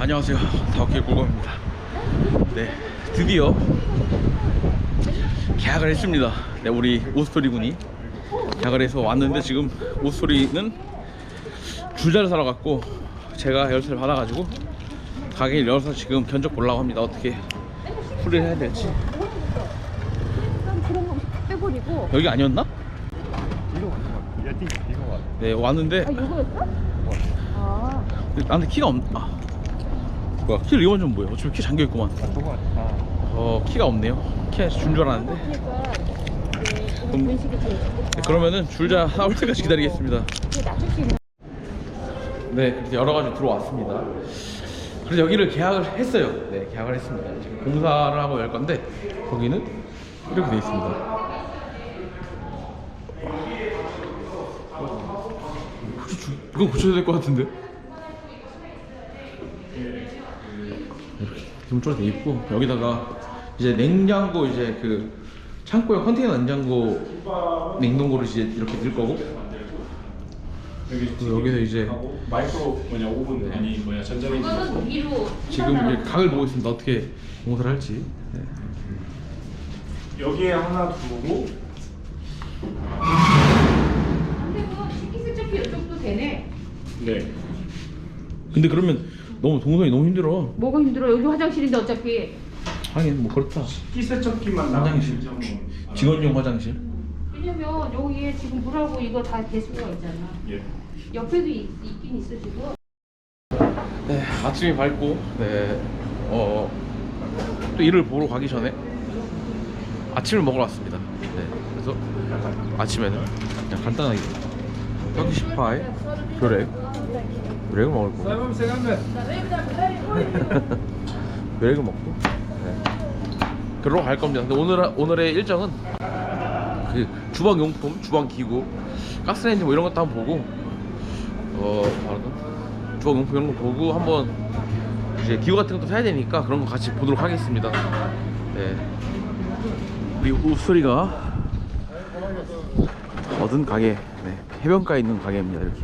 안녕하세요. 다오케 꿀검입니다. 네, 드디어 계약을 했습니다. 네, 우리 오스토리 군이 계약을 해서 왔는데 지금 오스토리는 줄자를 사러 갔고 제가 열쇠를 받아가지고 가게를 열어서 지금 견적 보려고 합니다. 어떻게 풀이를 해야 될지. 여기 아니었나? 네, 왔는데 아 이거였어? 아 나한테 키가 없... 아. 뭐야, 키를 이건 좀 뭐야? 어차피 키 잠겨있구만. 아, 저거 아. 어, 키가 없네요. 키가 준줄 알았는데. 그러니까 그럼- 네, 그러면은 줄자 나올 때까지 기다리겠습니다. 네, 그래서 여러 가지 들어왔습니다. 그래서 여기를 계약을 했어요. 네, 계약을 했습니다. 지금 공사를 하고 열 건데 거기는 이렇게 돼 있습니다. 주, 이거 고쳐야 될 것 같은데. 이렇게 기본적으로 돼 있고 여기다가 이제 냉장고 이제 그 창고에 컨테이너 냉장고 냉동고를 이제 이렇게 넣을 거고. 여기 여기서 이제 마이크로 뭐냐 오븐 아니 뭐냐 전자레인지 그거는 지금 이제 각을 보고 있습니다. 어떻게 공사를 할지. 네. 여기에 하나 두고. 근데 뭐 식기세척기 이쪽도 되네. 네. 근데 그러면 너무 동선이 너무 힘들어. 뭐가 힘들어 여기 화장실인데 어차피 하긴 뭐 그렇다. 끼세척기만 화장실. 나오면 진짜 뭐 직원용 화장실. 왜냐면 여기에 지금 물하고 이거 다 대수가 있잖아 예 옆에도 있, 있긴 있어 지금 네, 아침이 밝고, 네, 어, 또 일을 보러 가기 전에 아침을 먹으러 왔습니다. 네, 그래서 아침에는 그냥 간단하게 떡기 파이, 벼 렉, 벼렉을 먹을 거고, 벼렉을 먹고, 네. 그러러 갈 겁니다. 근데 오늘 오늘의 일정은 그 주방 용품, 주방 기구, 가스레인지 뭐 이런 것도 한번 보고, 어, 뭐랄까, 주방 용품 이런 거 보고 한번 이제 기구 같은 것도 사야 되니까 그런 거 같이 보도록 하겠습니다. 네. 우리 우소리가 얻은 가게, 네, 해변가에 있는 가게입니다. 이렇게,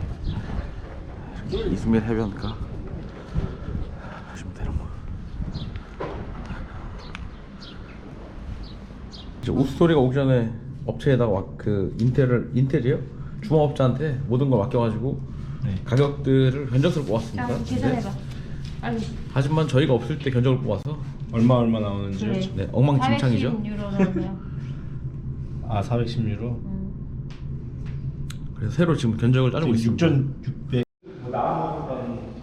이스밀 해변가. 보시면 되는 거. 이제 우스토리가 오기 전에 업체에다가 와- 그 인테리어 인테리어 중화업자한테 모든 걸 맡겨가지고 가격들을 견적서를 뽑았습니다. 자 계산해봐 네. 빨리 하지만 저희가 없을 때 견적을 뽑아서 얼마 얼마 나오는지요? 그래. 네, 엉망진창이죠. 410 유로 나오네요 아 410유로 음. 그래서 새로 지금 견적을 짜주고 있습니다. 6,600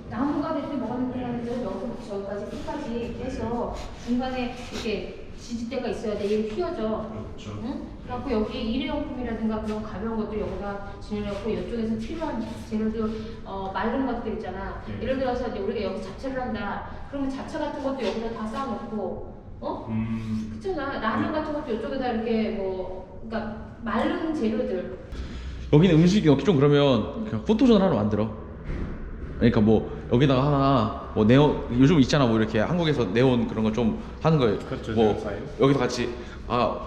나무가 됐든 뭐가 됐든 간에 여기부터 끝까지 해서 중간에 이렇게 지지대가 있어야 돼. 얘는 휘어져. 그렇죠. 응? 그래갖고 여기 일회용품이라든가 그런 가벼운 것들 여기다 진열해갖고 이쪽에서 필요한 재료들 어, 마른 것들 있잖아. 네. 예를 들어서 이제 우리가 여기 자체를 한다. 그러면 자체 같은 것도 여기다 다 쌓아놓고 어? 음 그렇잖아. 라면 같은 것도 이쪽에다 이렇게 뭐 그러니까 마른 재료들 여기는 음식이 없기 좀 그러면 그냥 포토존 하나 만들어. 그러니까 뭐 여기다가 하나 뭐 네온 요즘 있잖아 뭐 이렇게 한국에서 네온 그런 거 좀 하는 거예요. 그렇죠, 뭐 네온 사인. 여기서 같이 아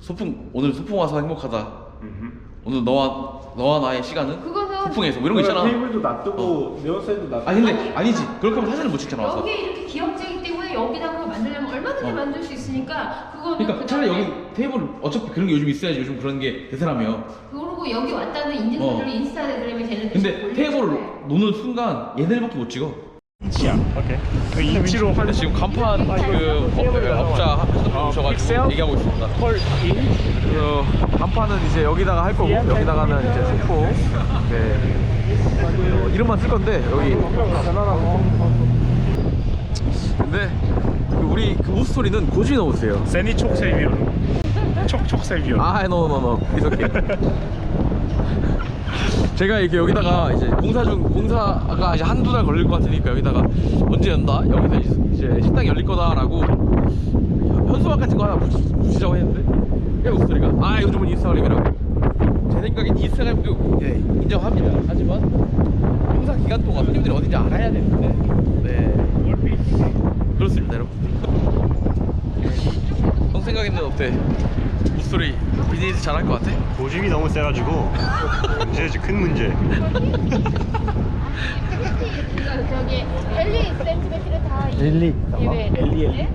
소풍 오늘 소풍 와서 행복하다. 음흠. 오늘 너와 너와 나의 시간은 그거는 소풍에서 뭐 이런 거 있잖아. 테이블도 놔두고 네온 사인도 놔두고 아니 근데 아니지 그렇게 하면 사진을 못 찍잖아 와서. 여기 이렇게 기역자이기 때문에 여기다 그거 만들려면 얼마든지 어. 만들 수 있으니까 그거는 그러니까 차라리 그다음에 여기 테이블 어차피 그런 게 요즘 있어야지 요즘 그런 게 대세라며. 그리고 여기 왔다는 인증서를 어. 인스타그램에 쟤네들 근데 테이블을 놓는 순간 얘네들밖에 못 찍어. 인치야. 오케이. 그 인치로 근데 지금 간판 그 업, 업자 오셔가지고 얘기하고 있습니다. 헐그 간판은 이제 여기다가 할 거고 여기다가는 이제 소포 네. 어, 이름만 쓸 건데 여기 근데 그 우리 그 우스토리는 고집이 너무 세요. 세니 촉셀비오로. 촉촉셀비오. 아, 노노노 이렇게. 제가 이렇게 여기다가 이제 공사 중 공사가 이제 한두 달 걸릴 것 같으니까 여기다가 언제 연다? 여기서 이제- 식당이 열릴 거다라고 현수막 같은 거 하나 붙이, 붙이자고 했는데 왜 목소리가 아 요즘은 인스타그램이라고 제 생각엔 인스타그램도 예, 인정합니다. 하지만 공사 기간 동안 손님들이 어딘지 알아야 되는데 네 그렇습니다 여러분. 형 생각에는 어때? 목소리 비즈니스 잘할 것 같아? 고집이 너무 세가지고 문제지 큰 문제. 저기 엘리 센티메트를 다 엘리. 엘리, 엘리. 네?